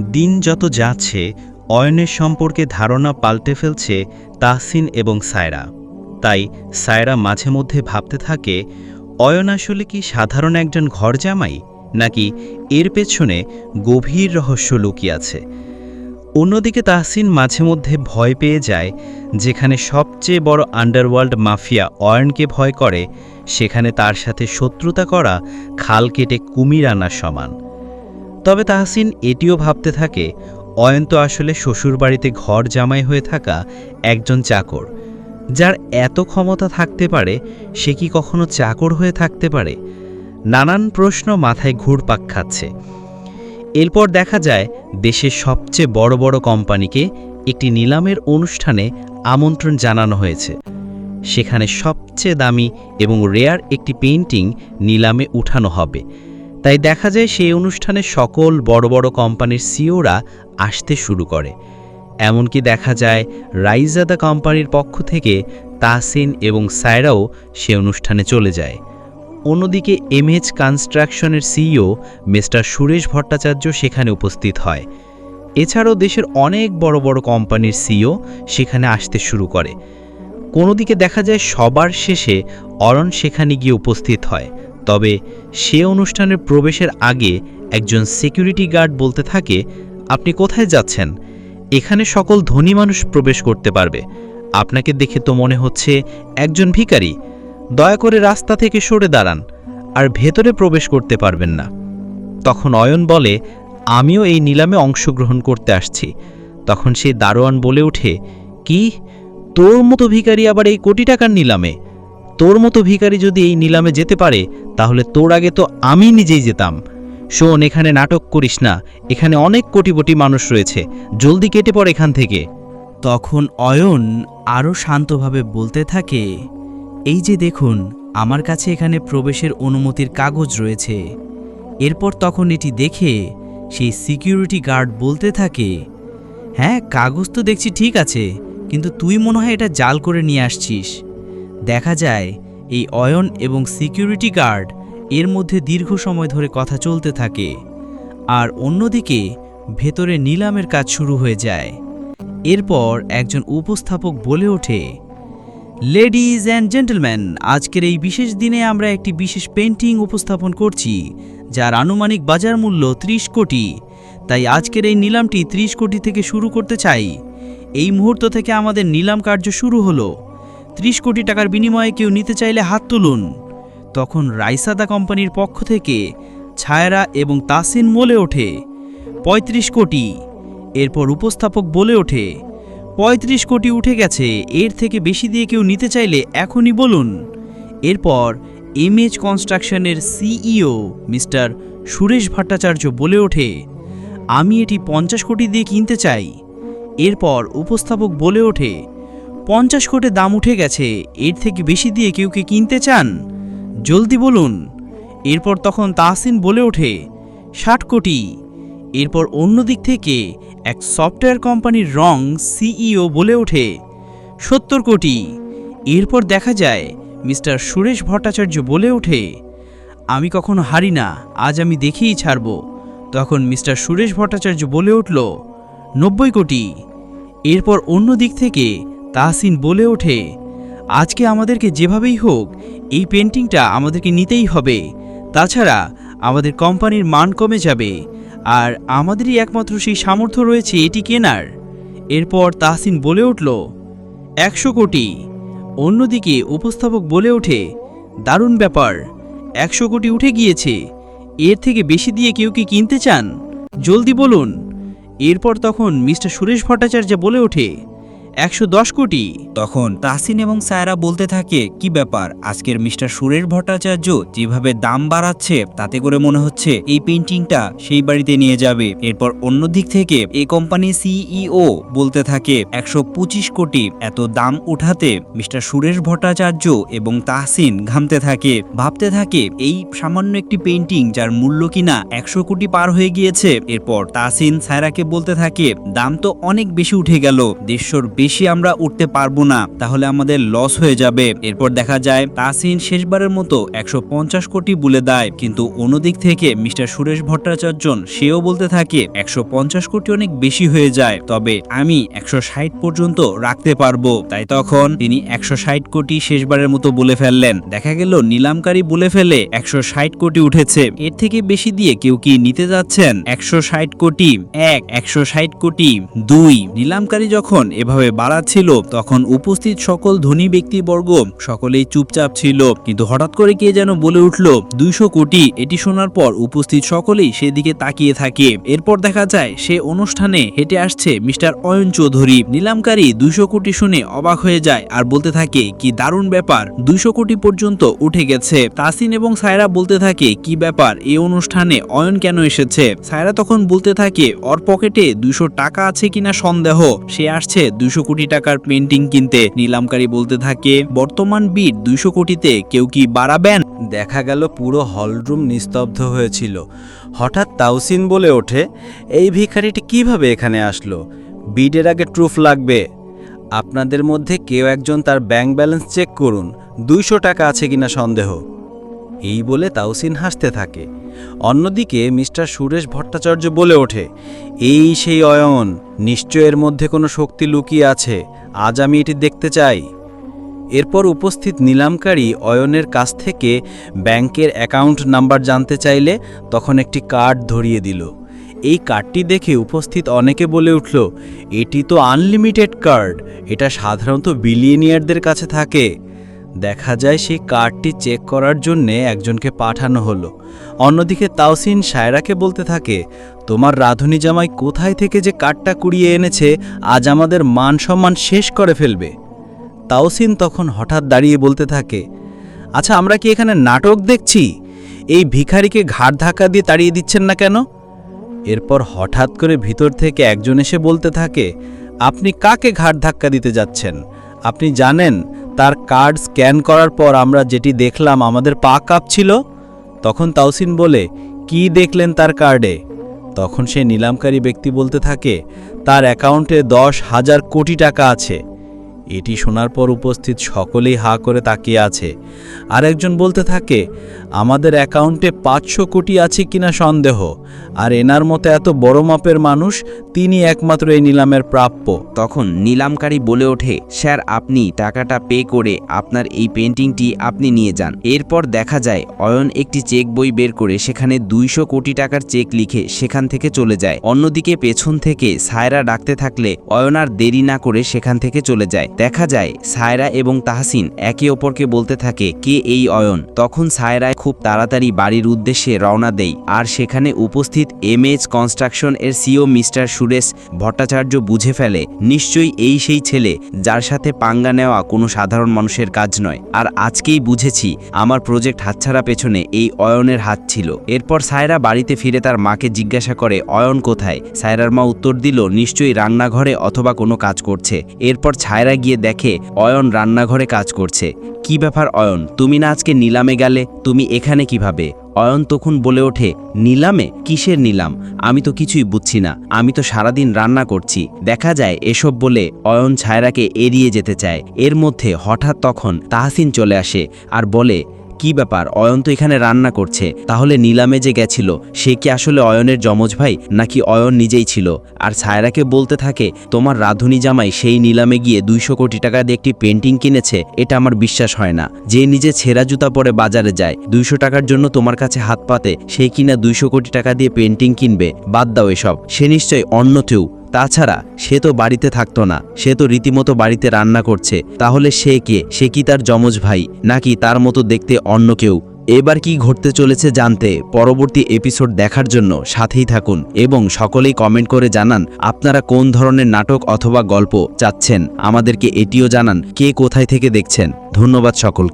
দিন যত যাচ্ছে, অয়নের সম্পর্কে ধারণা পাল্টে ফেলছে তাহসিন এবং সায়রা। তাই সায়রা মাঝে মধ্যে ভাবতে থাকে, অয়ন আসলে কি সাধারণ একজন ঘর জামাই? নাকি এর পেছনে গভীর রহস্য লুকিয়ে আছে? অন্যদিকে তাহসিন মাঝে মধ্যে ভয় পেয়ে যায়, যেখানে সবচেয়ে বড় আন্ডারওয়ার্ল্ড মাফিয়া অয়নকে ভয় করে, সেখানে তার সাথে শত্রুতা করা খাল কেটে কুমির আনার সমান। তবে তাহসিন এটিও ভাবতে থাকে, অয়ন্ত আসলে শ্বশুরবাড়িতে ঘর জামাই হয়ে থাকা একজন চাকর। যার এত ক্ষমতা থাকতে পারে, সে কি কখনো চাকর হয়ে থাকতে পারে? নানান প্রশ্ন মাথায় ঘুরপাক খাচ্ছে। এরপর দেখা যায়, দেশের সবচেয়ে বড় বড় কোম্পানিকে একটি নিলামের অনুষ্ঠানে আমন্ত্রণ জানানো হয়েছে। সেখানে সবচেয়ে দামি এবং রেয়ার একটি পেইন্টিং নিলামে উঠানো হবে। তাই দেখা যায় সেই অনুষ্ঠানে সকল বড় বড় কোম্পানির সিওরা আসতে শুরু করে। এমনকি দেখা যায় রাইজাদা কোম্পানির পক্ষ থেকে তাসিন এবং সায়রাও সে অনুষ্ঠানে চলে যায়। অন্যদিকে এমএচ কনস্ট্রাকশনের সিইও মিস্টার সুরেশ ভট্টাচার্য সেখানে উপস্থিত হয়। এছাড়াও দেশের অনেক বড় বড় কোম্পানির সিইও সেখানে আসতে শুরু করে। কোনো দিকে দেখা যায় সবার শেষে অরণ সেখানে গিয়ে উপস্থিত হয়। তবে সে অনুষ্ঠানের প্রবেশের আগে একজন সিকিউরিটি গার্ড বলতে থাকে, আপনি কোথায় যাচ্ছেন? এখানে সকল ধনী মানুষ প্রবেশ করতে পারবে। আপনাকে দেখে তো মনে হচ্ছে একজন ভিখারি। দয়া করে রাস্তা থেকে সরে দাঁড়ান, আর ভেতরে প্রবেশ করতে পারবেন না। তখন অয়ন বলে, আমিও এই নিলামে অংশগ্রহণ করতে আসছি। তখন সেই দারোয়ান বলে ওঠে, কি? তোর মতো ভিখারি আবার এই কোটি টাকার নিলামে? তোর মতো ভিখারি যদি এই নিলামে যেতে পারে, তাহলে তোর আগে তো আমি নিজেই যেতাম। শোন, এখানে নাটক করিস না। এখানে অনেক কোটিপটি মানুষ রয়েছে। জলদি কেটে পড় এখান থেকে। তখন অয়ন আরও শান্তভাবে বলতে থাকে, এই যে দেখুন, আমার কাছে এখানে প্রবেশের অনুমতির কাগজ রয়েছে। এরপর তখন এটি দেখে সেই সিকিউরিটি গার্ড বলতে থাকে হ্যাঁ কাগজ তো দেখছি ঠিক আছে, কিন্তু তুই মনে হয় এটা জাল করে নিয়ে আসছিস। দেখা যায়, এই অয়ন এবং সিকিউরিটি গার্ড এর মধ্যে দীর্ঘ সময় ধরে কথা চলতে থাকে। আর অন্যদিকে, ভেতরে নিলামের কাজ শুরু হয়ে যায়। এরপর একজন উপস্থাপক বলে ওঠে লেডিজ অ্যান্ড জেন্টলম্যান আজকের এই বিশেষ দিনে আমরা একটি বিশেষ পেন্টিং উপস্থাপন করছি, যার আনুমানিক বাজার মূল্য ৩০ কোটি। তাই আজকের এই নিলামটি ৩০ কোটি থেকে শুরু করতে চাই। এই মুহূর্ত থেকে আমাদের নিলাম কার্য শুরু হলো। ৩০ কোটি টাকার বিনিময়ে কেউ নিতে চাইলে হাত তুলুন। তখন রাইসাদা কোম্পানির পক্ষ থেকে ছায়রা এবং তাসিন বলে ওঠে। ৩৫ কোটি। এরপর উপস্থাপক বলে ওঠে, পঁয়ত্রিশ কোটি উঠে গেছে, এর থেকে বেশি দিয়ে কেউ নিতে চাইলে এখনই বলুন। এরপর এমএচ কনস্ট্রাকশনের সিইও মিস্টার সুরেশ ভট্টাচার্য বলে ওঠে, আমি এটি পঞ্চাশ কোটি দিয়ে কিনতে চাই। এরপর উপস্থাপক বলে ওঠে পঞ্চাশ কোটি দাম উঠে গেছে। এর থেকে বেশি দিয়ে কেউ কি কিনতে চান? জলদি বলুন। এরপর তখন তাহসিন বলে ওঠে, ষাট কোটি। এরপর অন্য দিক থেকে এক সফটওয়্যার কোম্পানির রং সিইও বলে ওঠে, সত্তর কোটি। এরপর দেখা যায়, মিস্টার সুরেশ ভট্টাচার্য বলে ওঠে, আমি কখনো হারি না, আজ আমি দেখেই ছাড়ব। তখন মিস্টার সুরেশ ভট্টাচার্য বলে উঠল, নব্বই কোটি। এরপর অন্য দিক থেকে তাহসিন বলে ওঠে, আজকে আমাদেরকে যেভাবেই হোক, এই পেন্টিংটা আমাদেরকে নিতেই হবে। তাছাড়া আমাদের কোম্পানির মান কমে যাবে, আর আমাদেরই একমাত্র সেই সামর্থ্য রয়েছে এটি কেনার। এরপর তাহসিন বলে উঠল, একশো কোটি। অন্যদিকে উপস্থাপক বলে ওঠে, দারুণ ব্যাপার, একশো কোটি উঠে গিয়েছে। এর থেকে বেশি দিয়ে কেউ কি কিনতে চান? জলদি বলুন। এরপর তখন মিস্টার সুরেশ ভট্টাচার্য বলে ওঠে একশো দশ কোটি। তখন তাহসিন এবং সায়রা বলতে থাকে, কি ব্যাপার, আজকের মিস্টার সুরেশ ভট্টাচার্য যেভাবে দাম বাড়াচ্ছে, তাতে করে মনে হচ্ছে এই পেন্টিংটা সেই বাড়িতে নিয়ে যাবে। এরপর অন্য দিক থেকে এই কোম্পানির সিইও বলতে থাকে, একশো পঁচিশ কোটি, এত দাম উঠাতে মিস্টার সুরেশ ভট্টাচার্য এবং তাহসিন ঘামতে থাকে। ভাবতে থাকে, এই সামান্য একটি পেন্টিং যার মূল্য কিনা একশো কোটি পার হয়ে গিয়েছে। এরপর তাহসিন সায়রাকে বলতে থাকে, দাম তো অনেক বেশি উঠে গেল, দেড়শোর বেশি বেশি আমরা উঠতে পারব না, তাহলে আমাদের লস হয়ে যাবে। এরপর দেখা যায় তাসিন শেষবারের মতো একশো পঞ্চাশ কোটি বলে দেয়। কিন্তু অন্যদিক থেকে মিস্টার সুরেশ ভট্টাচার্য সেও বলতে থাকে, একশো পঞ্চাশ কোটি অনেক বেশি হয়ে যায়, তবে আমি একশো ষাট পর্যন্ত রাখতে পারব। তাই তখন তিনি একশো ষাট কোটি শেষবারের মতো বলে ফেললেন। দেখা গেল, নিলামকারী বলে ফেলে একশো ষাট কোটি উঠেছে। এর থেকে বেশি দিয়ে কেউ কি নিতে যাচ্ছেন? একশো ষাট কোটি, এক, একশো কোটি, দুই। নিলামকারী যখন এভাবে বাড়াচ্ছিল তখন উপস্থিত সকল ধনী ব্যক্তিবর্গ সকলেই চুপচাপ ছিল। কিন্তু হঠাৎ করে কে যেন বলে উঠল, দুইশো কোটি, এটি শোনার পর উপস্থিত সকলেই সেদিকে তাকিয়ে থাকে। এরপর দেখা যায়, সে অনুষ্ঠানে হেঁটে আসছে মিস্টার অয়ন চৌধুরী। নিলামকারী দুইশো কোটি শুনে অবাক হয়ে যায় আর বলতে থাকে, কি দারুণ ব্যাপার, দুইশো কোটি পর্যন্ত উঠে গেছে। তাসিন এবং সায়রা বলতে থাকে, কি ব্যাপার এই অনুষ্ঠানে অয়ন কেন এসেছে? সায়রা তখন বলতে থাকে ওর পকেটে দুইশো টাকা আছে কিনা সন্দেহ। সে আসছে দুইশো কোটি টাকার পেন্টিং কিনতে নিলামকারী বলতে থাকে, বর্তমান বিট দুইশো কোটিতে কেউ কি বাড়াবেন? দেখা গেল পুরো হলরুম নিস্তব্ধ হয়েছিল। হঠাৎ তাউসিন বলে ওঠে, এই ভিখারিটি কীভাবে এখানে আসলো? বিডের আগে ট্রুফ লাগবে। আপনাদের মধ্যে কেউ একজন তার ব্যাংক ব্যালেন্স চেক করুন। দুইশো টাকা আছে কিনা সন্দেহ। এই বলে তাউসিন হাসতে থাকে। অন্যদিকে মিস্টার সুরেশ ভট্টাচার্য বলে ওঠে, এই সেই অয়ন, নিশ্চয় এর মধ্যে কোনো শক্তি লুকিয়ে আছে, আজ আমি এটি দেখতে চাই। এরপর উপস্থিত নিলামকারী অয়নের কাছ থেকে ব্যাংকের অ্যাকাউন্ট নাম্বার জানতে চাইলে তখন একটি কার্ড ধরিয়ে দিল। এই কার্ডটি দেখে উপস্থিত অনেকে বলে উঠল, এটি তো আনলিমিটেড কার্ড, এটা সাধারণত বিলিয়নিয়ারদের কাছে থাকে। দেখা যায় সেই কার্ডটি চেক করার জন্যে একজনকে পাঠানো হলো। অন্যদিকে তাওসিন সায়রাকে বলতে থাকে, তোমার রাধুনী জামাই কোথায় থেকে যে কার্ডটা কুড়িয়ে এনেছে, আজ আমাদের মান সম্মান শেষ করে ফেলবে। তাওসিন তখন হঠাৎ দাঁড়িয়ে বলতে থাকে আচ্ছা আমরা কি এখানে নাটক দেখছি? এই ভিখারিকে ঘাড় ধাক্কা দিয়ে তাড়িয়ে দিচ্ছেন না কেন? এরপর হঠাৎ করে ভিতর থেকে একজন এসে বলতে থাকে, আপনি কাকে ঘাড় ধাক্কা দিতে যাচ্ছেন? আপনি জানেন তার কার্ড স্ক্যান করার পর আমরা যেটি দেখলাম আমাদের পা কাঁপছিল, তখন তাওসিন বলে, কি দেখলেন তার কার্ডে? তখন সে নিলামকারী ব্যক্তি বলতে থাকে, তার অ্যাকাউন্টে দশ হাজার কোটি টাকা আছে। এটি শোনার পর উপস্থিত সকলেই হা করে তাকিয়ে আছে। আরেকজন বলতে থাকে আমাদের অ্যাকাউন্টে পাঁচশো কোটি আছে কিনা সন্দেহ। আর এনার মতো এত বড় মাপের মানুষ, তিনি একমাত্র এই নিলামের প্রাপ্য। তখন নিলামকারী বলে ওঠে, স্যার, আপনি টাকাটা পে করে আপনার এই পেন্টিংটি আপনি নিয়ে যান। এরপর দেখা যায়, অয়ন একটি চেক বই বের করে সেখানে দুইশো কোটি টাকার চেক লিখে সেখান থেকে চলে যায়। অন্যদিকে পেছন থেকে সায়রা ডাকতে থাকলে, অয়ন আর দেরি না করে সেখান থেকে চলে যায়। দেখা যায়, সায়রা এবং তাহসিন একে অপরকে বলতে থাকে, কে এই অয়ন? তখন সায়রায় খুব তাড়াতাড়ি বাড়ির উদ্দেশ্যে রওনা দেয় আর সেখানে উপস্থিত এম এইচ কনস্ট্রাকশন এর সিও মিস্টার সুরেশ ভট্টাচার্য বুঝে ফেলে, নিশ্চয়ই এই সেই ছেলে, যার সাথে পাঙ্গা নেওয়া কোনো সাধারণ মানুষের কাজ নয়। আর আজকেই বুঝেছি, আমার প্রজেক্ট হাতছাড়া পেছনে এই অয়নের হাত ছিল। এরপর সায়রা বাড়িতে ফিরে তার মাকে জিজ্ঞাসা করে, অয়ন কোথায়? সায়রার মা উত্তর দিল, নিশ্চয়ই রান্নাঘরে অথবা কোনো কাজ করছে। এরপর ছায়রা গিয়ে দেখে, অয়ন রান্নাঘরে কাজ করছে। কি ব্যাপার অয়ন? তুমি না আজকে নিলামে গেলে, তুমি এখানে কীভাবে? অয়ন তখন বলে ওঠে, নিলামে? কিসের নিলাম? আমি তো কিছুই বুঝছি না। আমি তো সারাদিন রান্না করছি। দেখা যায় এসব বলে অয়ন ছায়রাকে এড়িয়ে যেতে চায়। এর মধ্যে হঠাৎ তখন তাহসিন চলে আসে আর বলে কি ব্যাপার? অয়ন তো এখানে রান্না করছে। তাহলে নিলামে যে গেছিল, সে কি আসলে অয়নের যমজ ভাই, নাকি অয়ন নিজেই ছিল? আর ছায়রাকে বলতে থাকে, তোমার রাধুনী জামাই সেই নিলামে গিয়ে দুইশো কোটি টাকা দিয়ে একটি পেন্টিং কিনেছে, এটা আমার বিশ্বাস হয় না। যে নিজে ছেঁড়া জুতা পরে বাজারে যায়, দুইশো টাকার জন্য তোমার কাছে হাত পাতে সেই কিনা দুইশো কোটি টাকা দিয়ে পেন্টিং কিনবে। বাদ দাও এসব। সে নিশ্চয় অন্য কেউ। তাছাড়া সে তো বাড়িতে থাকতো না, সে তো রীতিমতো বাড়িতে রান্না করছে, তাহলে সে কে? সে কি তার যমজ ভাই, নাকি তার মতো দেখতে অন্য কেউ? এবার কি ঘটতে চলেছে জানতে পরবর্তী এপিসোড দেখার জন্য সাথেই থাকুন এবং সকলেই কমেন্ট করে জানান আপনারা কোন ধরনের নাটক অথবা গল্প চাচ্ছেন। আমাদেরকে এটিও জানান কে কোথায় থেকে দেখছেন। ধন্যবাদ সকল